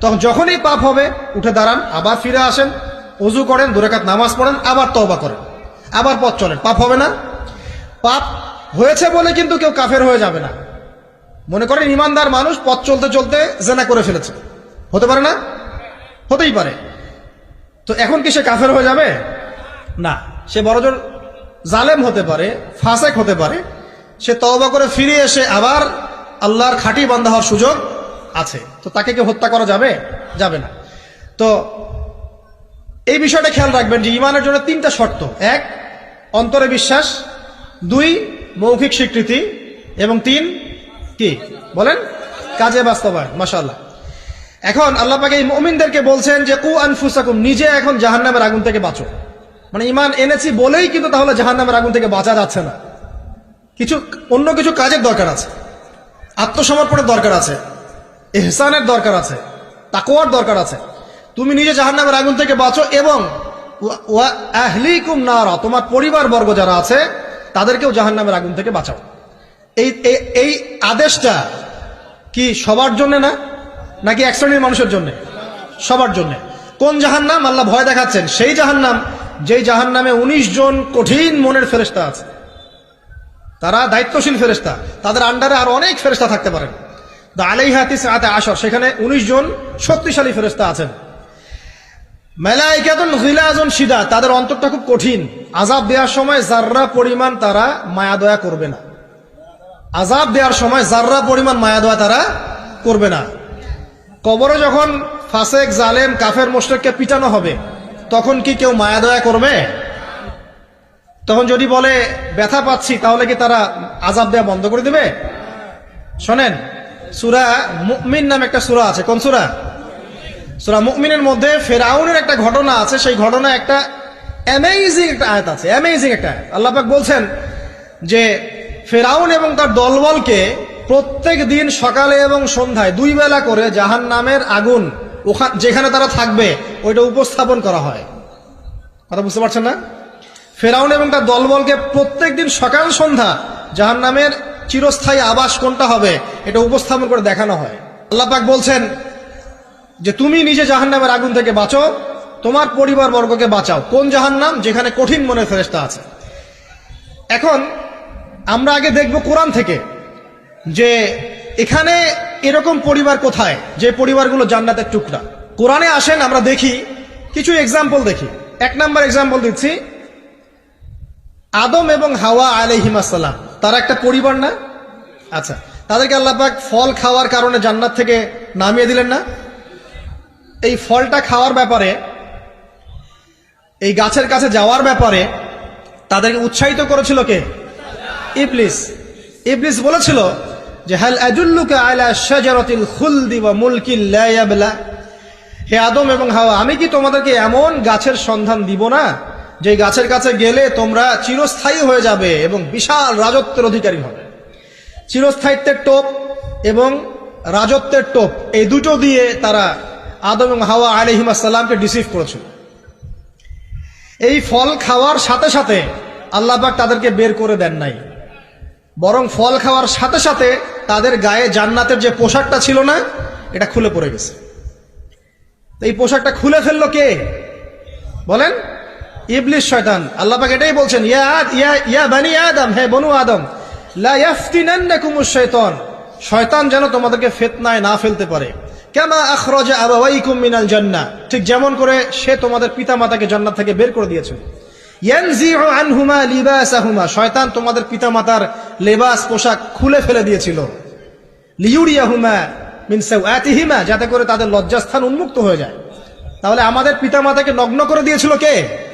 তখন যখনই পাপ হবে, উঠে দাঁড়ান, আবার ফিরে আসেন, অজু করেন দুরেকাত নামাজ পড়েন, আবার তওবা করেন। আবার পথ চলেন। পাপ হবে না। পাপ হয়েছে বলে কিন্তু কেউ কাফের হয়ে যাবে না। মনে করেন ইমানদার মানুষ পথ চলতে চলতে জেনা করে ফেলেছে। হতে পারে না? হতেই পারে। তো এখন কি সে কাফের হয়ে যাবে? না। সে বড়জোর জালেম হতে পারে, ফাঁসেক হতে পারে। সে তওবা করে ফিরে এসে আবার আল্লাহর খাঁটি বান্ধা হওয়ার সুযোগ আছে। তো তাকে কি হত্যা করা যাবে? যাবে না। তো এই বিষয়টা খেয়াল রাখবেন যে ইমানের জন্য তিনটা শর্ত। এক, অন্তরে বিশ্বাস। দুই, মৌখিক স্বীকৃতি। এবং তিন, কি? বলেন? কাজে বাস্তবায়ন। মাসাল্লাহ এখন আল্লাহ পাকে মুমিনদেরকে বলছেন যে, কু আনফুসাকুম, নিজে এখন জাহান্নামের আগুন থেকে বাঁচো। মানে ইমান এনেছি বলেই কিন্তু তাহলে জাহান্নামের আগুন থেকে বাঁচা যাচ্ছে না। কিছু, অন্য কিছু কাজের দরকার আছে। আত্মসমর্পণের দরকার আছে। এহসানের দরকার আছে তাকোয়ার দরকার আছে। তুমি নিজে জাহান্নামের আগুন থেকে বাঁচো এবং নারা, তোমার পরিবার বর্গ যারা আছে, তাদেরকেও জাহান্নামের আগুন থেকে বাঁচাও। এই এই- আদেশটা কি সবার জন্য না? নাকি এক শ্রেণির মানুষের জন্য? সবার জন্য। কোন জাহান্নাম? আল্লাহ ভয় দেখাচ্ছেন, সেই জাহান্নাম যেই জাহান্নামে উনিশ জন কঠিন মনের ফেরেস্তা আছে। তারা দায়িত্বশীল ফেরেস্তা তাদের আন্ডারে আর অনেক ফেরেস্তা থাকতে পারেন। দা আলাইহাতিস আতে আসর সেখানে উনিশ জন শক্তিশালী ফেরেস্তা আছেন। মেলাইকাতুন গিলাজুন সিদা তাদের অন্তরটা খুব কঠিন। আজাব দেওয়ার সময় জাররা পরিমাণ তারা মায়া দয়া করবে না। আজাব দেওয়ার সময় জাররা পরিমাণ মায়া দয়া তারা করবে না। কবরে যখন ফাসেক, জালেম, কাফের, মোশরেককে পিটানো হবে, তখন কি কেউ মায়া দয়া করবে? তখন যদি বলে, ব্যথা পাচ্ছি, তাহলে কি তারা আজাব দেওয়া বন্ধ করে দেবে? শোনেন সুরা মুমিন নামে একটা সুরা আছে। কোন সুরা? সুরা মুমিনের মধ্যে ফেরাউনের একটা ঘটনা আছে। সেই ঘটনা একটা অ্যামেজিং একটা আয়াত আছে। অ্যামেজিং একটা আল্লাহ বলছেন যে, ফেরাউন এবং তার দলবলকে প্রত্যেক দিন সকালে এবং সন্ধ্যায় দুই বেলা করে জাহান নামের আগুন ওখান যেখানে তারা থাকবে, ওইটা উপস্থাপন করা হয়। কথা বুঝতে পারছেন না? ফেরাউন এবং তার দলবলকে প্রত্যেক দিন সকাল সন্ধ্যা জাহান নামের চিরস্থায়ী আবাস কোনটা হবে, এটা উপস্থাপন করে দেখানো হয়। আল্লাহ পাক বলছেন যে, তুমি নিজে জাহান্নামের আগুন থেকে বাঁচো, তোমার পরিবার বর্গকে বাঁচাও। কোন জাহান্নাম? যেখানে কঠিন মনের ফেরেস্তা আছে। এখন আমরা আগে দেখব কোরআন থেকে যে, এখানে এরকম পরিবার কোথায়, যে পরিবারগুলো জান্নাতের টুকরা। কোরআনে আসেন, আমরা দেখি, কিছু এক্সাম্পল দেখি। এক নাম্বার এক্সাম্পল দিচ্ছি। আদম এবং হাওয়া আলাইহিমাসাল্লাম তারা একটা পরিবার না? আচ্ছা তাদেরকে আল্লাহ পাক ফল খাওয়ার কারণে জান্নাত থেকে নামিয়ে দিলেন না? এই ফলটা খাওয়ার ব্যাপারে, এই গাছের কাছে যাওয়ার ব্যাপারে তাদেরকে উৎসাহিত করেছিল কে? ইবলিস। ইবলিস বলেছিল যে, হাল আজুল্লুকা আলা শাজারাতিল খুলদি ওয়া মুলকিল লা হে আদম এবং হাওয়া, আমি কি তোমাদেরকে এমন গাছের সন্ধান দিব না? যে গাছের কাছে গেলে তোমরা চিরস্থায়ী হয়ে যাবে এবং বিশাল রাজত্বের অধিকারী হবে। চিরস্থায়িত্বের টোপ এবং রাজত্বের টোপ, এই দুটো দিয়ে তারা আদম এবং হাওয়া আলহিমাসাল্লামকে ডিসিভ করেছিল। এই ফল খাওয়ার সাথে সাথে আল্লাহবাক তাদেরকে বের করে দেন নাই। বরং ফল খাওয়ার সাথে সাথে তাদের গায়ে জান্নাতের যে পোশাকটা ছিল না, এটা খুলে পড়ে গেছে। এই পোশাকটা খুলে ফেলল কে? বলেন ইবলিস শয়তান। আল্লাহ পাক এটাই বলছেন, ইয়া ইয়া ইয়া বানি আদম, হে বনু আদম, লা ইয়াফতিনান্নাকুমুশ শাইতান শয়তান যেন তোমাদেরকে ফিতনায় না ফেলতে পারে। কামা আখরাজা আবাওয়াইকুম মিনাল জান্নাহ। ঠিক যেমন করে সে তোমাদের পিতামাতাকে জান্নাত থেকে বের করে দিয়েছিল ইয়ানজিউ আনহুমা লিবাসাহুমা। শয়তান তোমাদের পিতা মাতার লেবাস, পোশাক খুলে ফেলে দিয়েছিল। লিউরিয়াহুমা মিন সাওয়াতিহিমা, যাতে করে তাদের লজ্জাস্থান উন্মুক্ত হয়ে যায়। তাহলে আমাদের পিতা মাতাকে নগ্ন করে দিয়েছিল কে?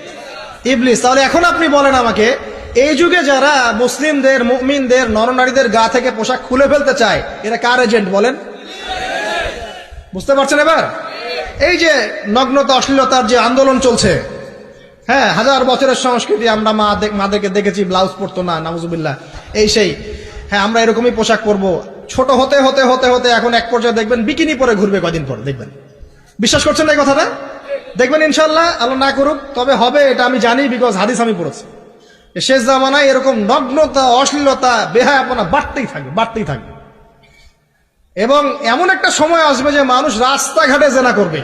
ইবলিস, তাহলে এখন আপনি বলেন আমাকে, এই যুগে যারা মুসলিমদের, মুমিনদের, নরনারীদের গা থেকে পোশাক খুলে ফেলতে চায়, এরা কার এজেন্ট বলেন? বুঝতে পারছেন এবার? এই যে নগ্নতা, অশ্লীলতার যে আন্দোলন চলছে হ্যাঁ হাজার বছরের সংস্কৃতি, আমরা মা মাদেরকে দেখেছি, ব্লাউজ পরতো না নামুজুবিল্লাহ এই সেই হ্যাঁ আমরা এরকমই পোশাক পরবো। ছোট হতে হতে হতে হতে এখন এক পর্যায়ে দেখবেন, বিকিনি পরে ঘুরবে কয়দিন পরে, দেখবেন। বিশ্বাস করছেন এই কথাটা? দেখবেন ইনশাল্লাহ আল্লাহ না করুক, তবে হবে এটা আমি জানি বিকজ হাদিস আমি পড়েছি। শেষ জামানায় এরকম নগ্নতা, অশ্লীলতা, বেহায়াপনা বাড়তেই থাকবে বাড়তেই থাকবে। এবং এমন একটা সময় আসবে যে মানুষ রাস্তাঘাটে জেনা করবে।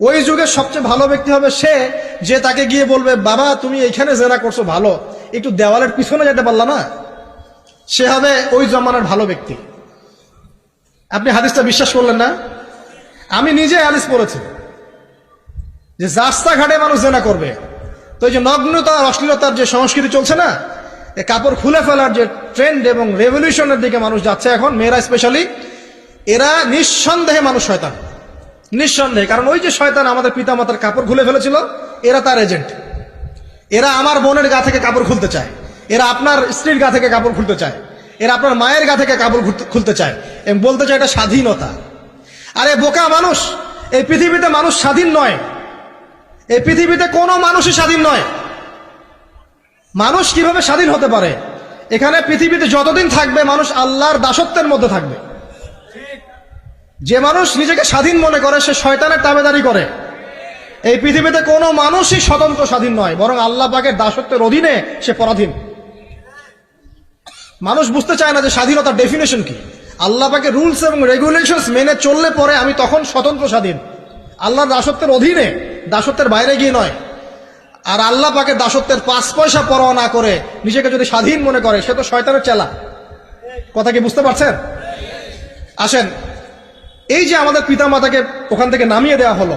ওই যুগের সবচেয়ে ভালো ব্যক্তি হবে সে যে তাকে গিয়ে বলবে, বাবা, তুমি এখানে জেনা করছ, ভালো। একটু দেওয়ালের পিছনে যেতে পারলা না? সে হবে ওই জমানার ভালো ব্যক্তি। আপনি হাদিসটা বিশ্বাস করলেন না? আমি নিজে হাদিস পড়েছি। যে রাস্তাঘাটে মানুষ জেনা করবে। তো এই যে নগ্নতা আর অশ্লীলতার যে সংস্কৃতি চলছে না কাপড় খুলে ফেলার যে ট্রেন্ড এবং রেভলিউশনের দিকে মানুষ যাচ্ছে এখন, মেয়েরা স্পেশালি এরা নিঃসন্দেহে মানুষ শয়তান। নিঃসন্দেহে। কারণ ওই যে শয়তান আমাদের পিতামাতার কাপড় খুলে ফেলেছিল, এরা তার এজেন্ট এরা আমার বোনের গা থেকে কাপড় খুলতে চায়। এরা আপনার স্ত্রীর গা থেকে কাপড় খুলতে চায়। এরা আপনার মায়ের গা থেকে কাপড় খুলতে চায়। এবং বলতে চায় এটা স্বাধীনতা। আরে বোকা মানুষ, এই পৃথিবীতে মানুষ স্বাধীন নয়। এই পৃথিবীতে কোনো মানুষই স্বাধীন নয়। মানুষ কীভাবে স্বাধীন হতে পারে? এখানে পৃথিবীতে যতদিন থাকবে, মানুষ আল্লাহর দাসত্বের মধ্যে থাকবে। যে মানুষ নিজেকে স্বাধীন মনে করে, সে শয়তানের তাবেদারি করে। এই পৃথিবীতে কোনো মানুষই স্বতন্ত্র স্বাধীন নয়, বরং আল্লাহ পাকের দাসত্বের অধীনে সে পরাধীন। মানুষ বুঝতে চায় না যে স্বাধীনতার ডেফিনেশন কি। আল্লাহ পাকে রুলস এবং রেগুলেশনস মেনে চললে পরে আমি তখন স্বতন্ত্র স্বাধীন। আল্লাহর দাসত্বের অধীনে দাসত্বের বাইরে গিয়ে নয়। আর আল্লাহ পাকে দাসত্বের পাঁচ পয়সা পরোয়া না করে নিজেকে যদি স্বাধীন মনে করে, সে তো শয়তানের চেলা। কথা কি বুঝতে পারছেন? আসেন, এই যে আমাদের পিতামাতাকে ওখান থেকে নামিয়ে দেওয়া হলো,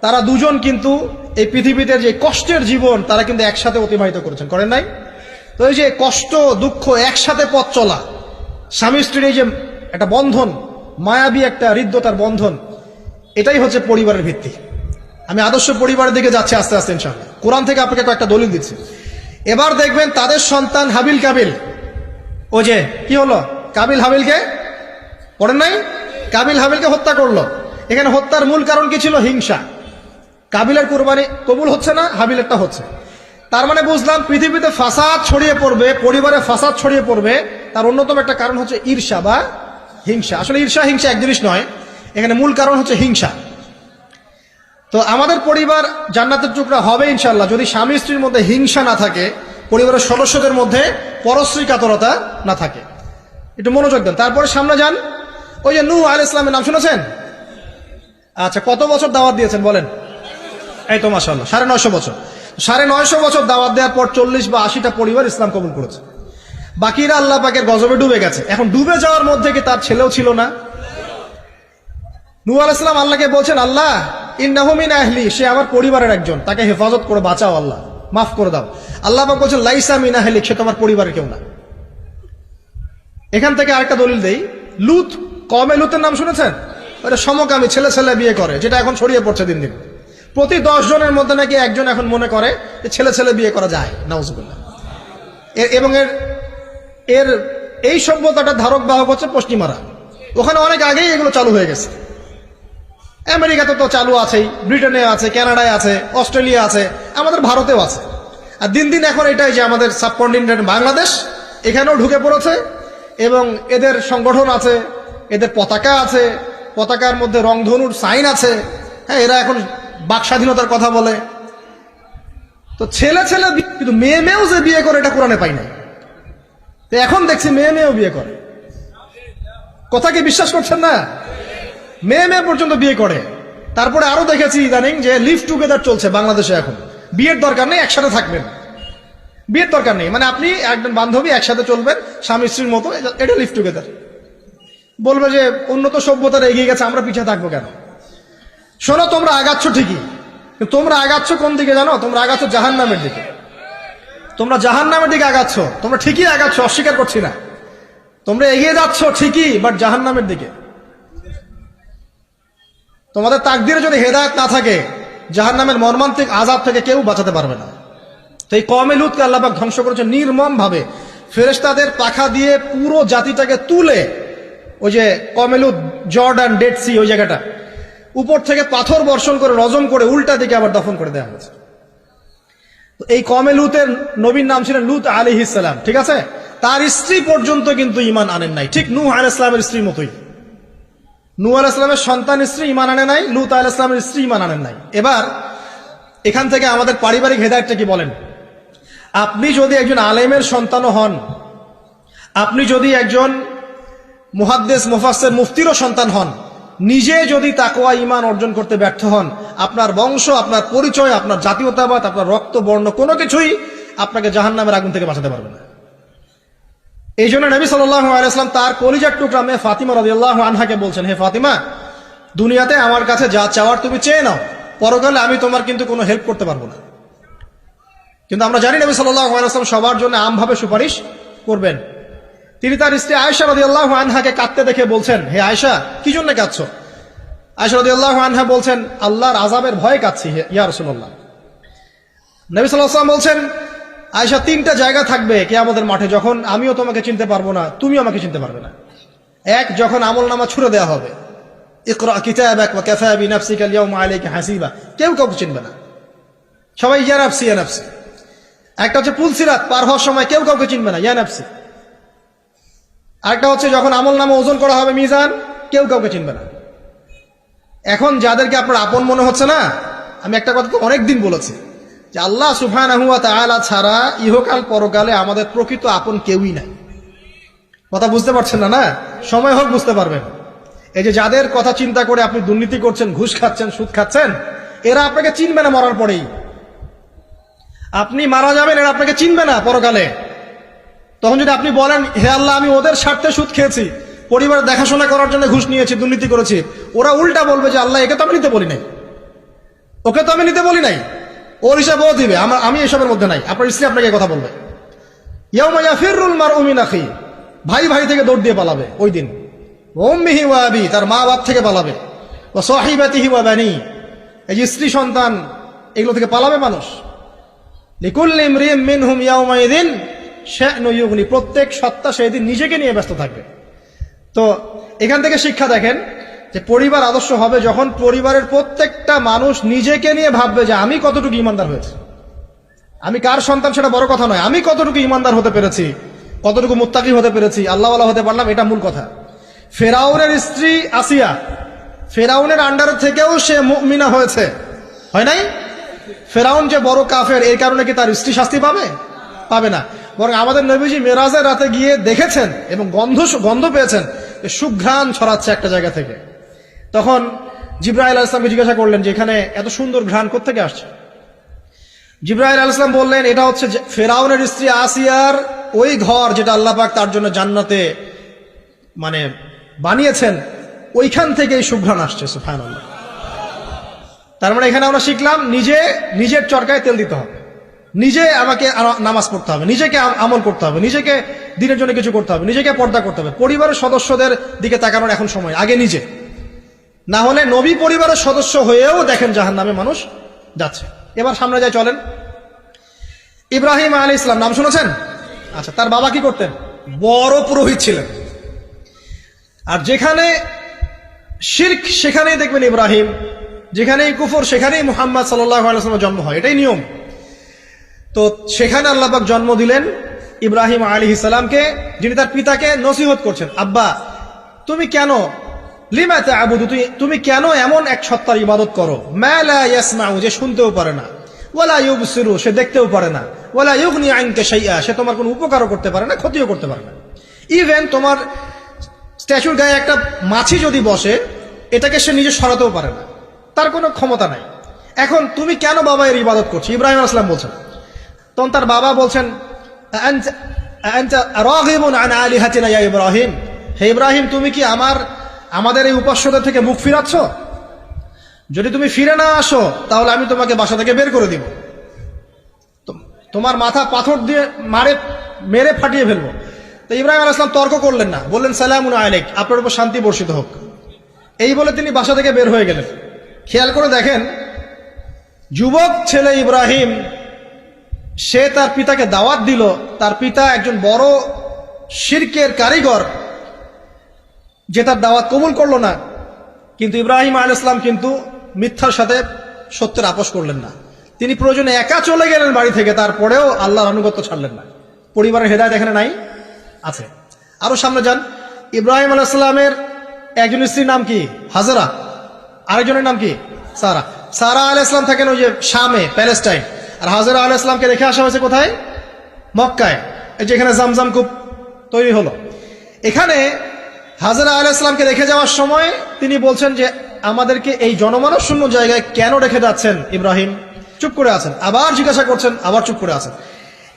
তারা দুজন কিন্তু এই পৃথিবীতে যে কষ্টের জীবন, তারা কিন্তু একসাথে অতিবাহিত করেছেন। করেন নাই? তো এই যে কষ্ট, দুঃখ একসাথে পথ চলা, স্বামী স্ত্রীর এই যে একটা বন্ধন, মায়াবী একটা হৃদ্যতার বন্ধন, এটাই হচ্ছে পরিবারের ভিত্তি। আমি আদর্শ পরিবারের দিকে যাচ্ছি আস্তে আস্তে ইনশাল্লাহ কোরআন থেকে আপনাকে একটা দলিল দিচ্ছি। এবার দেখবেন তাদের সন্তান হাবিল কাবিল। ও যে, কি হলো? কাবিল হাবিলকে? পড়েন নাই? কাবিল হাবিলকে হত্যা করল। এখানে হত্যার মূল কারণ কি ছিল? হিংসা। কাবিলের কোরবানি কবুল হচ্ছে না, হাবিলেরটা হচ্ছে। তার মানে বুঝলাম, পৃথিবীতে ফাসাদ ছড়িয়ে পড়বে, পরিবারে ফাসাদ ছড়িয়ে পড়বে, তার অন্যতম একটা কারণ হচ্ছে ঈর্ষা বা হিংসা। আসলে ঈর্ষা, হিংসা এক জিনিস নয়। এখানে মূল কারণ হচ্ছে হিংসা। তো আমাদের পরিবার জান্নাতের টুকরা হবে ইনশাল্লাহ যদি স্বামী স্ত্রীর মধ্যে হিংসা না থাকে, পরিবারের সদস্যদের মধ্যে পরশ্রী কাতরতা না থাকে। একটু মনোযোগ দেন। তারপরে সামনে যান। ওই যে নূহ আল ইসলামের নাম শুনেছেন? আচ্ছা কত বছর দাওয়াত দিয়েছেন বলেন? এই তো মাসাল্লাহ সাড়ে নয়শো বছর। সাড়ে নয়শো বছর দাওয়াত দেওয়ার পর চল্লিশ বা আশিটা পরিবার ইসলাম কবুল করেছে। বাকিরা আল্লাহ পাকের গজবে ডুবে গেছে। এখন ডুবে যাওয়ার মধ্যে কি তার ছেলেও ছিল না? নূ ইসলাম আল্লাহকে বলছেন, আল্লাহ ইন্নাহুমিন আহলি, সে আমার পরিবারের একজন। তাকে হেফাজত করে, বাঁচাও আল্লাহ। মাফ করে দাও। আল্লাহ পাক বলছেন, লাইসা মিন সে তোমার পরিবারের কেউ না। এখান থেকে আরেকটা দলিল দেই। লুত কমে লুতের নাম শুনেছেন? ওটা সমকামী ছেলে ছেলে বিয়ে করে, যেটা এখন ছড়িয়ে পড়ছে দিন দিন। প্রতি দশ জনের মধ্যে নাকি একজন এখন মনে করে যে ছেলে ছেলে বিয়ে করা যায়। নাউজুবিল্লাহ। এবং এর এর এই সভ্যতাটা ধারক বাহক হচ্ছে পশ্চিমারা। ওখানে অনেক আগেই এগুলো চালু হয়ে গেছে। আমেরিকাতে তো চালু আছেই, ব্রিটেনে আছে, কানাডায় আছে, অস্ট্রেলিয়া আছে, আমাদের ভারতেও আছে। আর দিন দিন এখন এটাই যে আমাদের সাবকন্টিনেন্ট বাংলাদেশ, এখানেও ঢুকে পড়েছে, এবং এদের সংগঠন আছে, এদের পতাকা আছে, পতাকার মধ্যে রংধনুর সাইন আছে হ্যাঁ এরা এখন বাক স্বাধীনতার কথা বলে। তো ছেলে ছেলে কিন্তু মেয়ে মেয়েও যে বিয়ে করে, এটা কোরআনে পাই নাই। তো এখন দেখছি মেয়ে মেয়েও বিয়ে করে। কথা কি বিশ্বাস করছেন না? মেয়ে মেয়ে পর্যন্ত বিয়ে করে। তারপরে আরও দেখেছি ইদানিং যে লিভ টুগেদার চলছে বাংলাদেশে এখন। বিয়ের দরকার নেই, একসাথে থাকবেন। বিয়ের দরকার নেই। মানে আপনি একজন বান্ধবী, একসাথে চলবেন, স্বামী স্ত্রীর মতো এটা- লিভ টুগেদার বলবে যে, উন্নত সভ্যতার এগিয়ে গেছে, আমরা পিছিয়ে থাকব কেন? শোনো, তোমরা আগাচ্ছ ঠিকই। তোমরা আগাচ্ছ কোন দিকে জানো? তোমরা আগাচ্ছ জাহান নামের দিকে। তোমরা জাহান নামের দিকে আগাচ্ছ। তোমরা ঠিকই আগাচ্ছ, অস্বীকার করছি না। তোমরা এগিয়ে যাচ্ছ ঠিকই বাট জাহান নামের দিকে। তোমাদের তাকদিরে যদি হেদায়ত না থাকে জাহান নামের মর্মান্তিক আজাব থেকে কেউ বাঁচাতে পারবে না। তো এই কমে লুতকে আল্লাহবাক ধ্বংস করেছে নির্মম ভাবে ফেরেস্তাদের পাখা দিয়ে পুরো জাতিটাকে তুলে ওই যে কমেলুত জর্ডান, ডেড সি, ওই জায়গাটা, উপর থেকে পাথর বর্ষণ করে, রজম করে, উল্টা দিকে আবার দফন করে দেওয়া হয়েছে। এই কমে লুতের নবীর নাম ছিলেন লুত আলী ইসালাম ঠিক আছে? তার স্ত্রী পর্যন্ত কিন্তু ইমান আনেন নাই। ঠিক নূহ আল ইসলামের স্ত্রীর মতোই। ইসলামের সন্তান স্ত্রী ইমান আনে নাই, লুত আল ইসলামের স্ত্রী ইমান আনেন নাই। এবার, এখান থেকে আমাদের পারিবারিক হেদায়তটা কি বলেন? আপনি যদি একজন আলেমের সন্তানও হন, আপনি যদি একজন মুহাদ্দেস মুফাসের মুফতিরও সন্তান হন, নিজে যদি তাকোয়া ইমান অর্জন করতে ব্যর্থ হন, আপনার বংশ, আপনার পরিচয়, আপনার জাতীয়তাবাদ, আপনার রক্ত, বর্ণ কোনো কিছুই আপনাকে জাহান্নামের আগুন থেকে বাঁচাতে পারবে না। এই জন্য নবী সাল্লাম তার কলিজার টুকরা মেয়ে ফাতিমা রাদিয়াল্লাহ আনহাকে বলছেন, হে ফাতিমা, দুনিয়াতে আমার কাছে যা চাওয়ার তুমি চেয়ে নাও। পরকালে আমি তোমার কিন্তু কোনো হেল্প করতে পারব না। কিন্তু আমরা জানি নবী সাল্লাম সবার জন্য আমভাবে সুপারিশ করবেন। তিনি তার স্ত্রী আয়সা রাদিয়াল্লাহ আনহাকে কাঁদতে দেখে বলছেন, হে আয়সা কি জন্য কাঁদছো? আয়সা রাদিয়াল্লাহ আনহা বলছেন, আল্লাহর আজাবের ভয়ে কাঁদছি, হে ইয়া রসুল্লাহ নবী সাল্লাম বলছেন আয়সা তিনটা জায়গা থাকবে কে আমাদের মাঠে যখন আমিও তোমাকে চিনতে পারব না, তুমিও আমাকে চিনতে পারবে না। এক, যখন আমল নামা ছুড়ে দেওয়া হবে। আলাইকা হাসিবা। কেউ কাউকে চিনবে না। সবাই একটা হচ্ছে পার হওয়ার সময় কেউ কাউকে চিনবে না আরেকটা হচ্ছে যখন ওজন করা হবে কেউ কাউকে চিনবে না। এখন যাদেরকে আপনার আপন মনে হচ্ছে না, আমি একটা কথা তো অনেক দিন বলেছি। যে আল্লাহ সুফান ছাড়া ইহকাল পরকালে আমাদের প্রকৃত আপন কেউই নাই। কথা বুঝতে পারছেন না না? সময় হোক বুঝতে পারবেন। এই যে যাদের কথা চিন্তা করে আপনি দুর্নীতি করছেন, ঘুষ খাচ্ছেন, সুদ খাচ্ছেন, এরা আপনাকে চিনবে না মরার পরেই। আপনি মারা যাবেন, এরা আপনাকে চিনবে না পরকালে। তখন যদি আপনি বলেন, হে আল্লাহ, আমি ওদের স্বার্থে সুদ খেয়েছি পরিবার দেখাশোনা করার জন্য ঘুষ নিয়েছি, দুর্নীতি করেছি। ওরা উল্টা বলবে যে, আল্লাহ, একে তো আমি নিতে বলি নাই। ওকে তো আমি নিতে বলি নাই। ওর হিসাব ও দিবে। আমার, আমি এসবের মধ্যে নাই। আপনার স্ত্রী আপনাকে কথা বলবে। ইয়াউমা ফিরুল মার উমিন আখি। ভাই ভাই থেকে দৌড় দিয়ে পালাবে ওই দিন। ওম্মিহি ওয়া আবি, তার মা বাপ থেকে পালাবে। ও সহিবাতিহি ওয়া বানি। এই যে স্ত্রী সন্তান, এগুলো থেকে পালাবে মানুষ। লিকুল্লি ইমরিম মিনহুম ইয়াউমাইদিন শানু ইউগনি। প্রত্যেক সত্তা সেদিন নিজেকে নিয়ে ব্যস্ত থাকবে। তো এখান থেকে শিক্ষা দেখেন যে পরিবার আদর্শ হবে যখন পরিবারের প্রত্যেকটা মানুষ নিজেকে নিয়ে ভাববে যে আমি কতটুকু ইমানদার হয়েছে। আমি কার সন্তান সেটা বড় কথা নয়। আমি কতটুকু ইমানদার হতে পেরেছি, কতটুকু মুত্তাকি হতে পেরেছি, আল্লাহওয়ালা হতে পারলাম, এটা মূল কথা। ফেরাউনের স্ত্রী আসিয়া, ফেরাউনের আন্ডার থেকেও সে মুমিনা হয়েছে। হয় নাই? ফেরাউন যে বড় কাফের, এই কারণে কি তার স্ত্রী শাস্তি পাবে? পাবে না। বরং আমাদের নবীজি মেরাজের রাতে গিয়ে দেখেছেন এবং গন্ধ গন্ধ পেয়েছেন সুঘ্রাণ ছড়াচ্ছে একটা জায়গা থেকে। তখন জিব্রাহিল ইসলামকে জিজ্ঞাসা করলেন যে, এখানে এত সুন্দর ঘ্রাণ কোথেকে আসছে? জিব্রাহিল আল ইসলাম বললেন, এটা হচ্ছে ফেরাউনের স্ত্রী আসিয়ার ওই ঘর যেটা আল্লাহ পাক তার জন্য জান্নাতে মানে বানিয়েছেন। ওইখান থেকে এই সুঘ্রাণ আসছে সুফান আল্লাহ তার মানে এখানে আমরা শিখলাম, নিজে, নিজের চরকায় তেল দিতে হবে। নিজে আমাকে নামাজ পড়তে হবে, নিজেকে আম- আমল করতে হবে, নিজেকে দিনের জন্য কিছু করতে হবে, নিজেকে পর্দা করতে হবে। পরিবারের সদস্যদের দিকে তাকানোর এখন সময়, আগে নিজে। না হলে নবী পরিবারের সদস্য হয়েও দেখেন জাহান নামে মানুষ যাচ্ছে। এবার সামনে যায় চলেন। ইব্রাহিম আলী ইসলাম নাম শুনেছেন? আচ্ছা তার বাবা কি করতেন? বড় পুরোহিত ছিলেন। আর যেখানে শির্ক, সেখানেই দেখবেন ইব্রাহিম, যেখানেই কুফর, সেখানেই মুহাম্মদ আলাইসলামের জন্ম হয়। এটাই নিয়ম। তো সেখানে আল্লাহবাক জন্ম দিলেন ইব্রাহিম আলী ইসলামকে যিনি তার পিতাকে নসিহত করছেন। আব্বা, তুমি কেন লিমাতে আবুদু তুমি তুমি কেন এমন এক সত্তার ইবাদত করো? মেলা ইয়াসমাউ, যে শুনতেও পারে না। ওলা ওয়ালা ইউবসিরু, সে দেখতেও পারে না। ওয়ালা ইউগনি আইনকে শাইআ, সে তোমার কোনো উপকারও করতে পারে না, ক্ষতিও করতে পারে না। ইভেন তোমার স্ট্যাচুর গায়ে একটা মাছি যদি বসে, এটাকে সে নিজে সরাতেও পারে না। তার কোনো ক্ষমতা নাই। এখন তুমি কেন বাবা এর ইবাদত করছ? ইব্রাহিম আসলাম বলছেন। তখন তার বাবা বলছেন "আনতা- আনতা রাগিবুন আন ইয়া ইব্রাহিম? হে ইব্রাহিম, তুমি কি আমার আমাদের এই উপাস্যদের থেকে মুখ ফিরাচ্ছ? যদি তুমি ফিরে না আসো, তাহলে আমি তোমাকে বাসা থেকে বের করে দিব। তোমার মাথা পাথর দিয়ে মারে, মেরে ফাটিয়ে ফেলব। তো ইব্রাহিম আল ইসলাম তর্ক করলেন না। বললেন, সালামুন আলেক আপনার উপর শান্তি বর্ষিত হোক। এই বলে তিনি বাসা থেকে বের হয়ে গেলেন। খেয়াল করে দেখেন, যুবক ছেলে ইব্রাহিম, সে তার পিতাকে দাওয়াত দিল। তার পিতা একজন বড় শিরকের কারিগর। যে তার দাওয়াত কবুল করল না, কিন্তু ইব্রাহিম আল ইসলাম কিন্তু মিথ্যার সাথে সত্যের আপোষ করলেন না। তিনি প্রয়োজনে একা চলে গেলেন বাড়ি থেকে, তারপরেও আল্লাহর আনুগত্য ছাড়লেন না। পরিবারের হেদায়ত এখানে নাই, আছে। আরও সামনে যান, ইব্রাহিম আল ইসলামের একজন স্ত্রীর নাম কি? হাজারা। আরেকজনের নাম কি? সারা। সারা আল ইসলাম থাকেন ওই যে শামে, প্যালেস্টাইন। আর হাজারা আল ইসলামকে রেখে আসা হয়েছে কোথায়? মক্কায়। এই যে এখানে জামজাম কূপ তৈরি হলো। এখানে হাজারা আলাহ ইসলামকে রেখে যাওয়ার সময় তিনি বলছেন যে, আমাদেরকে এই জনমানব শূন্য জায়গায় কেন রেখে যাচ্ছেন ইব্রাহিম? চুপ করে আছেন। আবার জিজ্ঞাসা করছেন, আবার চুপ করে আছেন।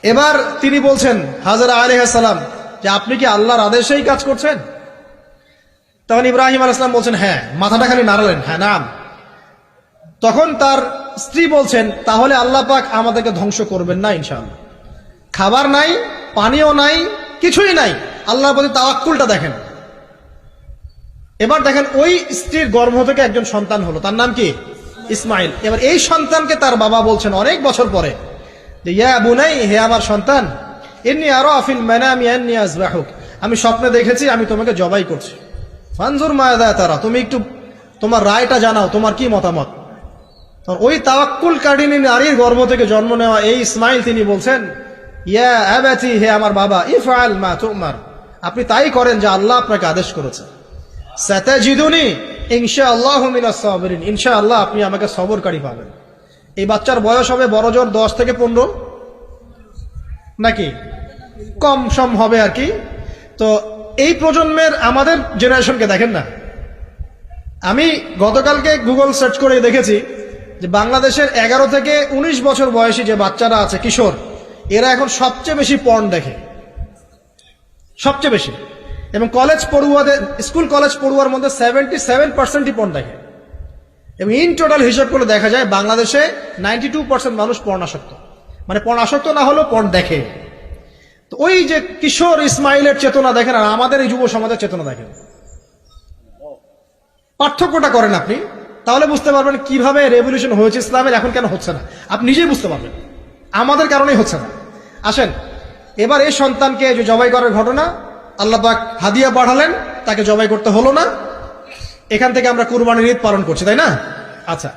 এবার তিনি বলছেন, হাজারা আলাইসালাম যে আপনি কি আল্লাহর আদেশেই কাজ করছেন? তখন ইব্রাহিম আল ইসলাম বলছেন হ্যাঁ মাথাটা খালি নাড়ালেন। হ্যাঁ নাম। তখন তার স্ত্রী বলছেন, তাহলে আল্লাহ পাক আমাদেরকে ধ্বংস করবেন না ইনশাআল্লাহ। খাবার নাই, পানিও নাই, কিছুই নাই। আল্লাহর প্রতি তাওয়াক্কুলটা দেখেন। এবার দেখেন ওই স্ত্রীর গর্ভ থেকে একজন সন্তান হলো। তার নাম কি? ইসমাইল। এবার এই সন্তানকে তার বাবা বলছেন অনেক বছর পরে যে, ইয়া বুনাই, হে আমার সন্তান এমনি আরও আফিল ম্যানামি এমনি আসবাহুক আমি স্বপ্নে দেখেছি, আমি তোমাকে জবাই করছি। ফানজুর মায়াদা তারা, তুমি একটু তোমার রায়টা জানাও, তোমার কি মতামত? ওই তাওয়াক্কুল কারিনী নারীর গর্ভ থেকে জন্ম নেওয়া এই ইসমাইল তিনি বলছেন, ইয়া হে আমার বাবা, ইফআল মা তুমার। আপনি তাই করেন যে আল্লাহ আপনাকে আদেশ করেছে। সাতাজিদুনি ইনশা আল্লাহ সাবরিন। ইনশা আল্লাহ আপনি আমাকে সবরকারী পাবেন। এই বাচ্চার বয়স হবে বড় জোর দশ থেকে পনেরো? নাকি? কম সম হবে আর কি। তো এই প্রজন্মের আমাদের জেনারেশনকে দেখেন না। আমি গতকালকে গুগল সার্চ করে দেখেছি যে বাংলাদেশের এগারো থেকে ১৯ বছর বয়সী যে বাচ্চারা আছে, কিশোর, এরা এখন সবচেয়ে বেশি পর্ন দেখে। সবচেয়ে বেশি। এবং কলেজ পড়ুয়াদের, স্কুল, কলেজ পড়ুয়ার মধ্যে সেভেন্টি সেভেন পার্সেন্টই পর্ন দেখে। এবং ইন টোটাল হিসাব করে দেখা যায়, বাংলাদেশে নাইনটি টু পার্সেন্ট মানুষ পর্ন আসক্ত। মানে পর্ন আসক্ত না হলেও পণ দেখে। তো ওই যে কিশোর ইসমাইলের চেতনা দেখেন, আর আমাদের এই যুব সমাজের চেতনা দেখেন। পার্থক্যটা করেন আপনি, তাহলে বুঝতে পারবেন কীভাবে রেভলিউশন হয়েছে ইসলামের, এখন কেন হচ্ছে না। আপনি নিজেই বুঝতে পারবেন। আমাদের কারণেই হচ্ছে না। আসেন, এবার এই সন্তানকে যে জবাই করার ঘটনা আল্লাহ পাক হাদিয়া পাঠালেন, তাকে জবাই করতে হলো না। এখান থেকে আমরা কুরবানির ঈদ পালন করছি, তাই না? আচ্ছা